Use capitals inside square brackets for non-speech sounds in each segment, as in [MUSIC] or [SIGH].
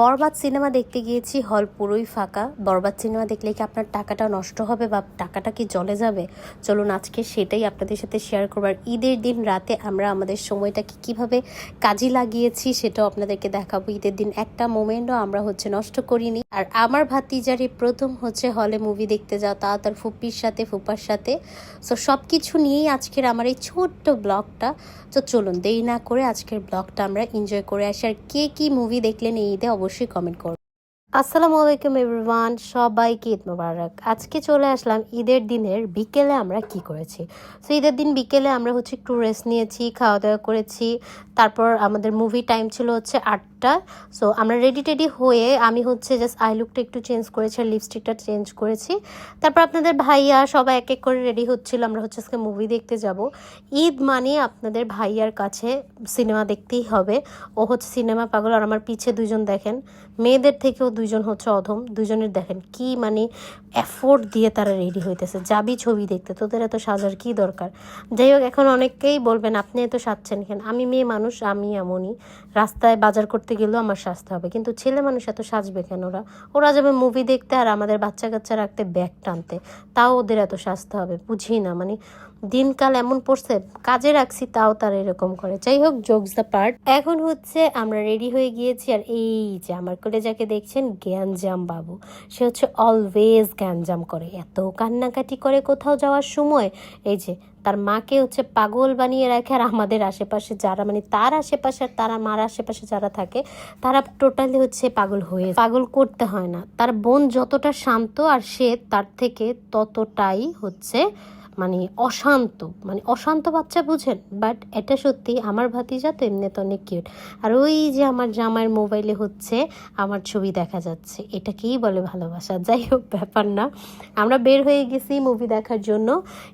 বরবাদ cinema দেখতে গিয়েছি, হল পুরোই ফাঁকা। বরবাদ সিনেমা দেখলে কি আপনার টাকাটা নষ্ট হবে বা টাকাটা কি জলে যাবে? চলুন আজকে সেটাই আপনাদের সাথে শেয়ার করবার ঈদের দিন রাতে আমরা আমাদের সময়টাকে কীভাবে কাজে লাগিয়েছি সেটাও আপনাদেরকে দেখাবো। ঈদের দিন একটা মোমেন্টও আমরা হচ্ছে নষ্ট করিনি। আর আমার ভাতিজারি প্রথম হচ্ছে হলে মুভি দেখতে যাও তা তার ফুপ্পির সাথে, ফুপার সাথে। সো সব কিছু নিয়েই আজকের আমার এই ছোট্ট ব্লগটা। তো চলুন দেরি না করে আজকের ব্লগটা আমরা এনজয় করে আসি। আর কে কী মুভি দেখলেন এই ঈদে? অবশ্যই কমেন্ট করুন আসসালামু আলাইকুম এভরিওয়ান, সবাইকে ঈদ মোবারক। আজকে চলে আসলাম ঈদের দিনের বিকেলে আমরা কি করেছি? সো ঈদের দিন বিকেলে আমরা হচ্ছে একটু রেস্ট নিয়েছি খাওয়া দাওয়া করেছি। তারপর আমাদের মুভি টাইম ছিল হচ্ছে আটটা। সো আমরা রেডি টেডি হয়ে আমি হচ্ছে জাস্ট আই লুকটা একটু চেঞ্জ করেছি আর লিপস্টিকটা চেঞ্জ করেছি। তারপর আপনাদের ভাইয়া সবাই এক এক করে রেডি হচ্ছিল, আমরা হচ্ছে আজকে মুভি দেখতে যাব। ঈদ মানে আপনাদের ভাইয়ার কাছে সিনেমা দেখতেই হবে। ও হচ্ছে সিনেমা পাগল আর আমার পিছে দুজন দেখেন। মেয়েদের থেকেও দুইজন হচ্ছে অধম দুজনের দেখেন কি মানে এফোর্ট দিয়ে তারা রেডি হইতেছে। যাবি ছবি দেখতে, তোদের এত সাজার কি দরকার? যাই হোক, এখন অনেকেই বলবেন, আপনি এত সাজছেন কেন? আমি মেয়ে মানুষ, আমি এমনই। রাস্তায় বাজার করতে গেলেও আমার সাজতে হবে। কিন্তু ছেলে মানুষ এত সাজবে কেন ওরা? ওরা যাবে মুভি দেখতে আর আমাদের বাচ্চা কাচ্চা রাখতে ব্যাগ টানতে। তাও ওদের এত সাজতে হবে, বুঝি না। মানে দিনকাল এমন পড়ছে, কাজে রাখছি তাও তারা এরকম করে। যাই হোক জোকস দ্য পার্ট এখন হচ্ছে আমরা রেডি হয়ে গিয়েছি, আর এই যে আমার কোলে যাকে দেখছেন জ্ঞানজাম বাবু। সে হচ্ছে অলওয়েজ জ্ঞানজাম করে। এত কান্নাকাটি করে কোথাও যাওয়ার সময়, এই যে তার মাকে হচ্ছে পাগল বানিয়ে রাখে, আর আমাদের আশেপাশে যারা মানে তার আশেপাশে আর তারা মার আশেপাশে যারা থাকে, তারা টোটালি হচ্ছে পাগল হয়ে পাগল করতে হয় না। তার বোন যতটা শান্ত, আর সে তার থেকে ততটাই হচ্ছে মানে অশান্ত মানে অশান্ত বাচ্চা বুঝেন বাট এটা সত্যি আমার ভাতিজা তো এমনি তো অনেক কিউট আর ওই যে আমার জামাইয়ের মোবাইলে হচ্ছে, আমার ছবি দেখা যাচ্ছে। এটাকেই বলে ভালোবাসা। যাই হোক, ব্যাপার না। আমরা বের হয়ে গেছি মুভি দেখার জন্য।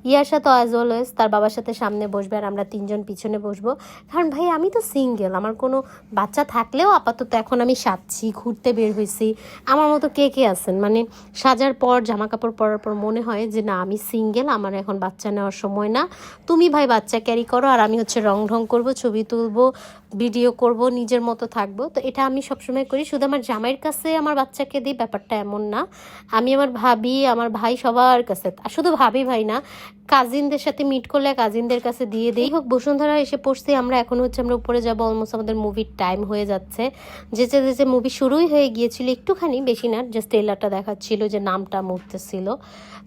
ইয়ার সাথে অ্যাজ অলওয়েজ তার বাবার সাথে সামনে বসবে আর আমরা তিনজন পিছনে বসবো। কারণ ভাই, আমি তো সিঙ্গেল আমার কোনো বাচ্চা থাকলেও আপাতত এখন আমি সাজছি, ঘুরতে বের হয়েছি। আমার মতো কে কে আছেন? মানে সাজার পর জামা কাপড় পরার পর মনে হয় যে না, আমি সিঙ্গেল আমার এখন বাচ্চা নেওয়ার সময় না। তুমি ভাই বাচ্চা ক্যারি করো আর আমি হচ্ছে রং ঢং করব, ছবি তুলবো ভিডিও করব, নিজের মতো থাকব। তো এটা আমি সবসময় করি। শুধু আমার জামাইয়ের কাছে আমার বাচ্চাকে দিই, ব্যাপারটা এমন না। আমি আমার ভাবি, আমার ভাই সবার কাছে। শুধু ভাবি ভাই না কাজিনদের সাথে মিট করলে কাজিনদের কাছে দিয়ে দিই। হোক, বসুন্ধরা এসে পড়ছি। আমরা এখন হচ্ছে আমরা উপরে যাব। অলমোস্ট আমাদের মুভির টাইম হয়ে যাচ্ছে। যেতে যেতে মুভি শুরুই হয়ে গিয়েছিল একটুখানি, বেশি না জাস্ট ট্রেলারটা দেখাচ্ছিল যে নামটা মুড়তেছিল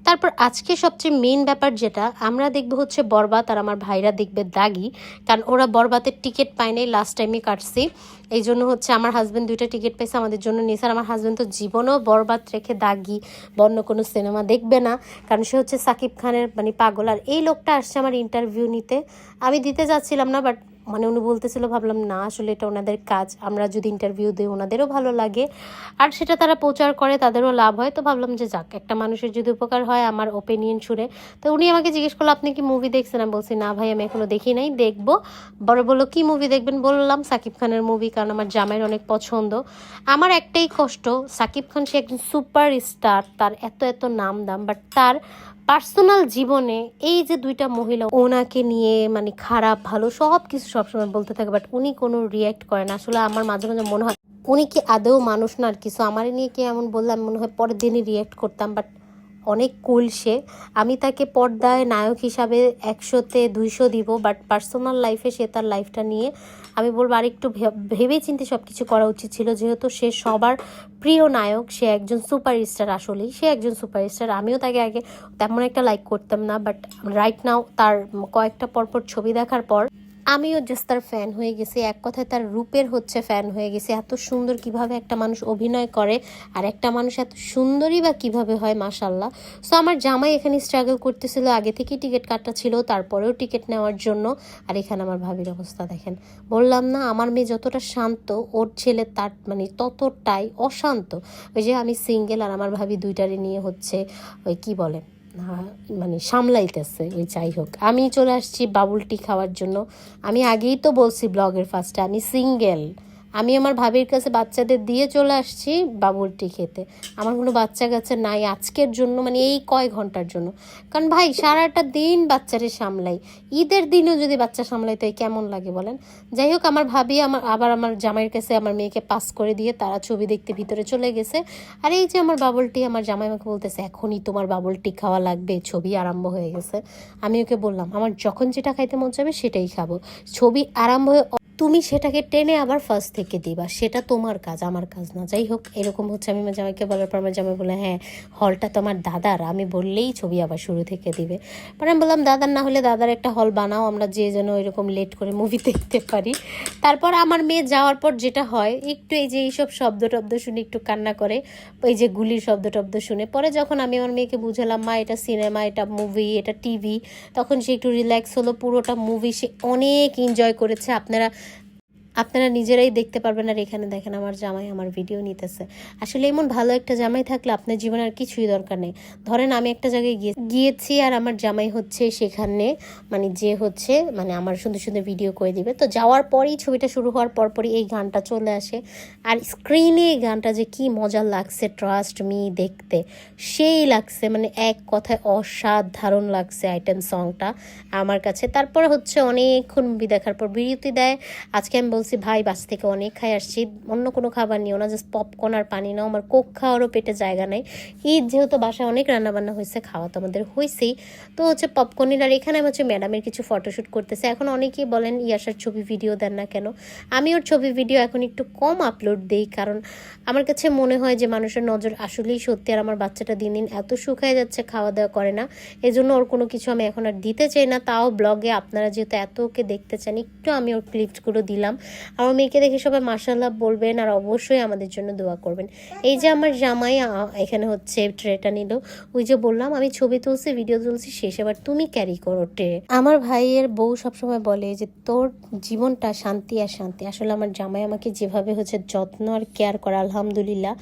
তারপর আজকে সবচেয়ে মেন ব্যাপার যেটা আমরা দেখব হচ্ছে বরবাত আর আমার ভাইরা দেখবে দাগি, কারণ ওরা বরবাতের টিকিট পায় নাই লাস্ট টাইমে কাটছি। এই জন্য হচ্ছে আমার হাজব্যান্ড দুইটা টিকিট পেয়েছে আমাদের জন্য নিয়েছে। আর আমার হাজব্যান্ড তো জীবনও বরবাদ রেখে দাগি বা অন্য কোনো সিনেমা দেখবে না, কারণ সে হচ্ছে সাকিব খানের মানে পাগল। আর এই লোকটা আসছে আমার ইন্টারভিউ নিতে। আমি দিতে যাচ্ছিলাম না বাট মানে উনি বলতেছিল, ভাবলাম না, আসলে এটা ওনাদের কাজ, আমরা যদি ইন্টারভিউ দিই ওনাদেরও ভালো লাগে। আর সেটা তারা প্রচার করে, তাদেরও লাভ হয়। তো ভাবলাম যে যাক, একটা মানুষের যদি উপকার হয় আমার ওপিনিয়ন শুনে। তো উনি আমাকে জিজ্ঞেস করল, আপনি কি মুভি দেখছেন? আমি বলছি, না ভাই, আমি এখনও দেখি নাই, দেখব। বড় বলল, কি মুভি দেখবেন? বললাম, সাকিব খানের মুভি কারণ আমার জামাইয়ের অনেক পছন্দ। আমার একটাই কষ্ট, সাকিব খান সে একজন সুপার স্টার তার এত এত নাম দাম বাট তার পার্সোনাল জীবনে এই যে দুইটা মহিলা, ওনাকে নিয়ে মানে খারাপ, ভালো সব কিছু সবসময় বলতে থাকে বাট উনি কোনো রিয়াক্ট করে না। আসলে আমার মাঝে মাঝে মনে হয়, উনি কি আদৌ মানুষ না আর কিছু আমার নিয়ে কি এমন বললাম, মনে হয় পরের দিনই রিয়াক্ট করতাম বাট অনেক কুল সে। আমি তাকে পর্দায় নায়ক হিসাবে একশোতে দুইশো দিব বাট পার্সোনাল লাইফে সে তার লাইফটা নিয়ে আমি বলব আর একটু ভেবে চিন্তে সব কিছু করা উচিত ছিল। যেহেতু সে সবার প্রিয় নায়ক, সে একজন সুপারস্টার আসলেই, সে একজন সুপারস্টার আমিও তাকে আগে তেমন একটা লাইক করতাম না বাট রাইট নাও তার কয়েকটা পরপর ছবি দেখার পর আমিও জাস্ট তার ফ্যান হয়ে গেছি। এক কথায় তার রূপের হচ্ছে ফ্যান হয়ে গেছে। এত সুন্দর কীভাবে একটা মানুষ অভিনয় করে আর একটা মানুষ এত সুন্দরই বা কীভাবে হয় মাসাল্লাহ সো আমার জামাই এখানে স্ট্রাগল করতেছিল। আগে থেকেই টিকিট কাটা ছিল, তারপরেও টিকিট নেওয়ার জন্য। আর এখানে আমার ভাবির অবস্থা দেখেন। বললাম, না, আমার মেয়ে যতটা শান্ত, ওর ছেলে তার মানে ততটাই অশান্ত। ওই যে আমি সিঙ্গেল আর আমার ভাবি দুইটারে নিয়ে হচ্ছে, ওই কি বলে? মানে সামলাইতেছে ওই যাই হোক। আমি চলে আসছি বাবুলটি খাওয়ার জন্য। আমি আগেই তো বলছি ব্লগের ফার্স্টে আমি সিঙ্গেল আমি আমার ভাবির কাছে বাচ্চাদের দিয়ে চলে আসছি বাবুলটি খেতে। আমার কোনো বাচ্চা কাচ্চা নাই আজকের জন্য মানে এই কয় ঘণ্টার জন্য। কারণ ভাই, সারাটা দিন বাচ্চারে সামলাই। ঈদের দিনেও যদি বাচ্চা সামলাই তাই কেমন লাগে বলেন? যাই হোক, আমার ভাবি আমার, আবার আমার জামাইয়ের কাছে আমার মেয়েকে পাস করে দিয়ে তারা ছবি দেখতে ভিতরে চলে গেছে। আর এই যে আমার বাবলটি, আমার জামাই আমাকে বলতেছে, এখনই তোমার বাবলটি খাওয়া লাগবে, ছবি আরম্ভ হয়ে গেছে। আমি ওকে বললাম, আমার যখন যেটা খাইতে মন চাবে সেটাই খাব। ছবি আরম্ভ হয়ে তুমি সেটাকে টেনে আবার ফার্স্ট থেকে দিবা। সেটা তোমার কাজ, আমার কাজ না। যাই হোক, এরকম হচ্ছে। আমি আমার জামাইকে বলার পর আমার জামাই বলে হ্যাঁ হলটা তো আমার দাদার। আমি বললেই ছবি আবার শুরু থেকে দিবে। পরে আমি বললাম, দাদার না হলে দাদার একটা হল বানাও। আমরা যে যেন এরকম লেট করে মুভি [LAUGHS] দেখতে পারি। তারপর আমার মেয়ে যাওয়ার পর যেটা হয়, একটু এই যে এইসব শব্দ টব্দ শুনে একটু কান্না করে, এই যে গুলির শব্দ টব্দ শুনে। পরে যখন আমি আমার মেয়েকে বুঝালাম, মা, এটা সিনেমা এটা মুভি এটা টিভি তখন সে একটু রিল্যাক্স হলো। পুরোটা মুভি সে অনেক এনজয় করেছে। আপনারা আপনারা নিজেরাই দেখতে পারবেন আর এখানে দেখেন আমার জামাই আমার ভিডিও নিতেছে। আসলে এমন ভালো একটা জামাই থাকলে আপনার জীবনে আর কিছুই দরকার নেই। ধরেন আমি একটা জায়গায় গিয়ে গিয়েছি আর আমার জামাই হচ্ছে সেখানে মানে যে হচ্ছে মানে আমার সুন্দর সুন্দর ভিডিও করে দিবে। তো যাওয়ার পরেই, ছবিটা শুরু হওয়ার পরপরই এই গানটা চলে আসে। আর স্ক্রিনে এই গানটা যে কি মজা লাগছে ট্রাস্ট মি দেখতে। সেই লাগছে মানে এক কথায় অসাধারণ লাগছে আইটেম সংটা আমার কাছে। তারপর হচ্ছে অনেকক্ষণ মুভি দেখার পর বিরতি দেয়। আজকে আমি বলছি ভাই, বাস থেকে অনেক খাই, আসছি। অন্য কোনো খাবার নিও না জাস্ট পপকর্ন আর পানি নাও। আমার কোক খাওয়ারও পেটে জায়গা নেই। ঈদ যেহেতু বাসায় অনেক রান্নাবান্না হয়েছে, খাওয়া তো আমাদের হয়েছেই। তো হচ্ছে পপকর্নের আর এখানে আমি হচ্ছে ম্যাডামের কিছু ফটোশ্যুট করতেছে। এখন অনেকেই বলেন, ইয়াসার ছবি ভিডিও দেন না কেন? আমি ওর ছবি ভিডিও এখন একটু কম আপলোড দিই, কারণ আমার কাছে মনে হয় যে মানুষের নজর আসলেই সত্যি, আর আমার বাচ্চাটা দিন দিন এত শুকায় যাচ্ছে খাওয়া দাওয়া করে না। এজন্য ওর কোনো কিছু আমি এখন আর দিতে চাই না। তাও ব্লগে আপনারা যেহেতু এত ওকে দেখতে চান, একটু আমি ওর ক্লিপসগুলো দিলাম। আমার মেয়েকে দেখে সবাই মাসাল্লাহ বলবেন আর অবশ্যই আমাদের জন্য দোয়া করবেন। এই যে আমার জামাই এখানে হচ্ছে ট্রেটা নিল। ওই যে বললাম, আমি ছবি তুলছি, ভিডিও তুলছি, শেষ। এবার তুমি ক্যারি করো ট্রে। আমার ভাইয়ের বউ সবসময় বলে যে, তোর জীবনটা শান্তি আর শান্তি। আসলে আমার জামাই আমাকে যেভাবে হচ্ছে যত্ন আর কেয়ার করা, আলহামদুলিল্লাহ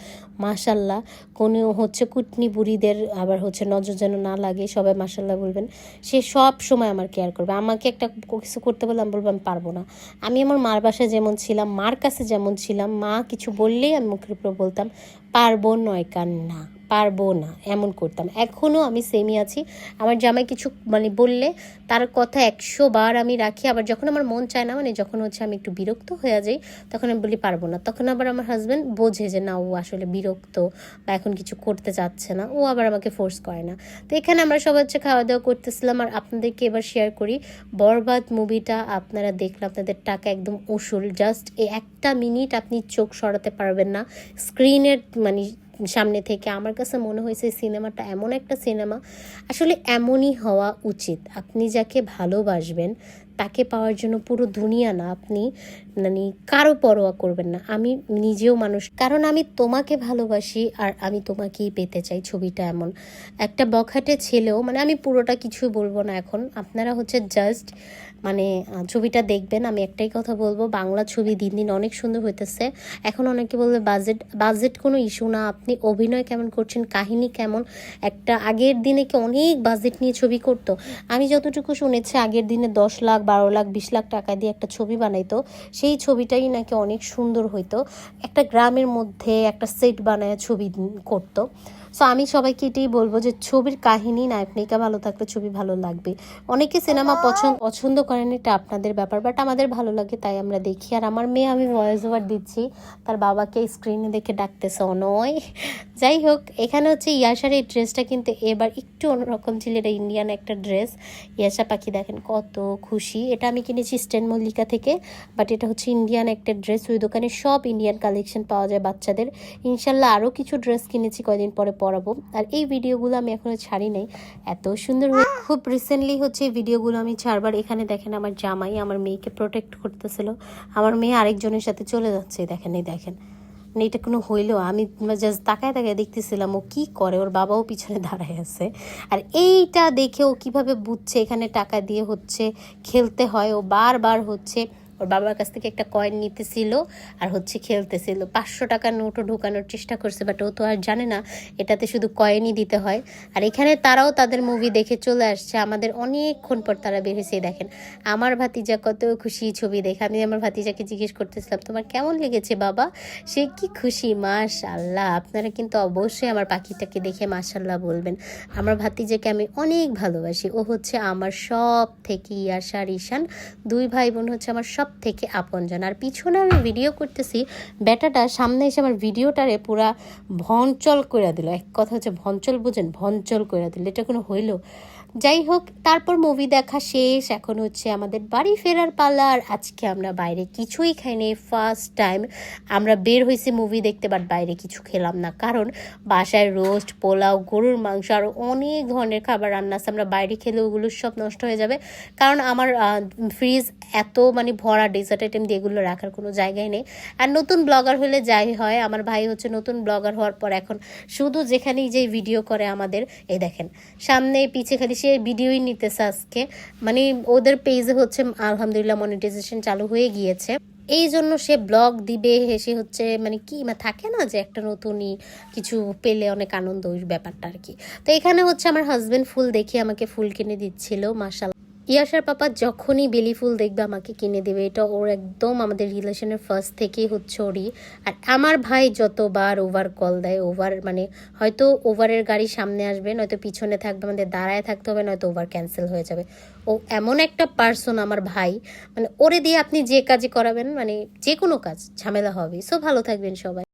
মাশাল্লাহ কোনো হচ্ছে কুটনি বুড়িদের আবার হচ্ছে নজর যেন না লাগে, সবাই মাশাল্লাহ বলবেন। সে সব সময় আমার কেয়ার করবে। আমাকে একটা কিছু করতে বললাম বলব, আমি পারব না। আমি আমার মার বাসায় যেমন ছিলাম, মার কাছে যেমন ছিলাম, মা কিছু বললেই আমি মুখের উপর বলতাম, পারব নয় কান না পারব না, এমন করতাম। এখনও আমি সেমই আছি। আমার জামাই কিছু মানে বললে, তার কথা একশো বার আমি রাখি। আবার যখন আমার মন চায় না মানে যখন হচ্ছে আমি একটু বিরক্ত হয়ে যাই, তখন আমি বলি পারব না। তখন আবার আমার হাজব্যান্ড বোঝে যে, না, ও আসলে বিরক্ত বা এখন কিছু করতে চাচ্ছে না। ও আবার আমাকে ফোর্স করে না। তো এখানে আমরা সবাই হচ্ছে খাওয়া দাওয়া করতেছিলাম। আর আপনাদেরকে এবার শেয়ার করি, বরবাদ মুভিটা আপনারা দেখলে আপনাদের টাকা একদম উসুল। জাস্ট এই একটা মিনিট আপনি চোখ সরাতে পারবেন না। স্ক্রিনের মানে সামনে থেকে। আমার কাছে মনে হয়েছে সিনেমাটা এমন একটা সিনেমা। আসলে এমনই হওয়া উচিত। আপনি যাকে ভালোবাসবেন তাকে পাওয়ার জন্য পুরো দুনিয়া না, আপনি মানে কারও পরোয়া করবেন না। আমি নিজেও মানুষ। কারণ আমি তোমাকে ভালোবাসি আর আমি তোমাকেই পেতে চাই ছবিটা এমন। একটা বখাটে ছেলেও মানে আমি পুরোটা কিছুই বলব না এখন। আপনারা হচ্ছে জাস্ট মানে ছবিটা দেখবেন। আমি একটাই কথা বলব, বাংলা ছবি দিন দিন অনেক সুন্দর হইতেছে। এখন অনেকে বলবে বাজেট বাজেট কোনো ইস্যু না। আপনি অভিনয় কেমন করছেন, কাহিনী কেমন? একটা আগের দিনে কি অনেক বাজেট নিয়ে ছবি করতো? আমি যতটুকু শুনেছি, আগের দিনে দশ লাখ বারো লাখ, বিশ লাখ টাকা দিয়ে একটা ছবি বানাইতো। সেই ছবিটাই নাকি অনেক সুন্দর হইতো। একটা গ্রামের মধ্যে একটা সেট বানায় ছবি করতো। সো আমি সবাইকে এটাই বলব যে ছবির কাহিনী নায়ক নায়িকা ভালো থাকলে ছবি ভালো লাগবে। অনেকে সিনেমা পছন্দ পছন্দ করেন এটা আপনাদের ব্যাপার বাট আমাদের ভালো লাগে তাই আমরা দেখি। আর আমার মেয়ে আমি ভয়েস ওভার দিচ্ছি। তার বাবাকে স্ক্রিনে দেখে ডাকতেছে অনয়। যাই হোক এখানে হচ্ছে ইয়াসার এই ড্রেসটা কিন্তু এবার একটু অন্যরকম ছিল এটা ইন্ডিয়ান একটা ড্রেস ইয়াসা পাখি দেখেন কত খুশি। এটা আমি কিনেছি স্টেন মল্লিকা থেকে বাট এটা হচ্ছে ইন্ডিয়ান একটা ড্রেস ওই দোকানে সব ইন্ডিয়ান কালেকশন পাওয়া যায় বাচ্চাদের। ইনশাল্লাহ আরও কিছু ড্রেস কিনেছি কয়দিন পরে পরাবো। আর এই ভিডিওগুলো আমি এখনও ছাড়ি নাই। এত সুন্দর খুব রিসেন্টলি হচ্ছে এই ভিডিওগুলো আমি ছাড়বার। এখানে দেখেন আমার জামাই আমার মেয়েকে প্রোটেক্ট করতেছিল। আমার মেয়ে আরেকজনের সাথে চলে যাচ্ছে। দেখেন, এই দেখেন। মানে এটা কোনো হইল। আমি জাস্ট তাকায় তাকায় দেখতেছিলাম, ও কি করে? ওর বাবাও পিছনে দাঁড়ায় আছে। আর এইটা দেখে ও কীভাবে বুঝছে? এখানে টাকা দিয়ে হচ্ছে, খেলতে হয়। ও বারবার হচ্ছে ওর বাবার কাছ থেকে একটা কয়েন নিতেছিল আর হচ্ছে খেলতেছিল। পাঁচশো টাকার নোটও ঢোকানোর চেষ্টা করছে বাট ও তো আর জানে না, এটাতে শুধু কয়েনই দিতে হয়। আর এখানে তারাও তাদের মুভি দেখে চলে আসছে। আমাদের অনেকক্ষণ পর তারা বের হয়েছে দেখেন। আমার ভাতিজা কত খুশি ছবি দেখে। আমি আমার ভাতিজাকে জিজ্ঞেস করতেছিলাম, তোমার কেমন লেগেছে বাবা? সে কি খুশি? মাশ আল্লাহ আপনারা কিন্তু অবশ্যই আমার পাখিটাকে দেখে মাশাল্লাহ বলবেন। আমার ভাতিজাকে আমি অনেক ভালোবাসি। ও হচ্ছে আমার সব থেকে ইয়াশার ঈশান। দুই ভাই বোন হচ্ছে আমার সব থেকে আপন আপনজন। আর পিছনে আমি ভিডিও করতেছি, বেটাটা সামনে এসে আমার ভিডিওটারে পুরা ভঞ্চল করে দিল। এক কথা হচ্ছে ভঞ্চল বুঝেন ভঞ্চল করে দিল। এটা কোনো হইল? যাই হোক তারপর মুভি দেখা শেষ। এখন হচ্ছে আমাদের বাড়ি ফেরার পালা। আর আজকে আমরা বাইরে কিছুই খাইনি। ফার্স্ট টাইম আমরা বের হয়েছি মুভি দেখতে বাট বাইরে কিছু খেলাম না। কারণ বাসায় রোস্ট পোলাও, গরুর মাংস, আর অনেক ধরনের খাবার রান্না আছে। আমরা বাইরে খেলে ওগুলো সব নষ্ট হয়ে যাবে। কারণ আমার ফ্রিজ এত মানে ভরা ডেজার্ট আইটেম দিয়ে এগুলো রাখার কোনো জায়গায় নেই। আর নতুন ব্লগার হলে যাই হয়, আমার ভাই হচ্ছে নতুন ব্লগার হওয়ার পর এখন শুধু যেখানেই যে ভিডিও করে আমাদের, এই দেখেন সামনে পিছে খালি সে ভিডিওই নিতেছে আজকে। মানে ওদের পেজে হচ্ছে, আলহামদুলিল্লাহ মনিটাইজেশন চালু হয়ে গিয়েছে। এই জন্য সে ব্লগ দিবে সে হচ্ছে মানে কি মানে থাকে না যে একটা নতুনই কিছু পেলে অনেক আনন্দ, ওই ব্যাপারটা আর কি। তো এখানে হচ্ছে আমার হাজব্যান্ড ফুল দেখে আমাকে ফুল কিনে দিচ্ছিল মাসাল ইয়াসার পাপা যখনই বেলি ফুল দেখবে আমাকে কিনে দেবে, এটা ওর একদম আমাদের রিলেশনের ফার্স্ট থেকেই হচ্ছে ওরই। আর আমার ভাই যতবার ওভার কল দেয় ওভার মানে হয়তো ওভারের গাড়ি সামনে আসবে, নয়তো পিছনে থাকবে, আমাদের দাঁড়ায় থাকতে হবে, নয়তো ওভার ক্যান্সেল হয়ে যাবে। ও এমন একটা পার্সন আমার ভাই মানে ওরে দিয়ে আপনি যে কাজই করাবেন মানে যে কোনো কাজ, ঝামেলা হবে সো ভালো থাকবেন সবাই।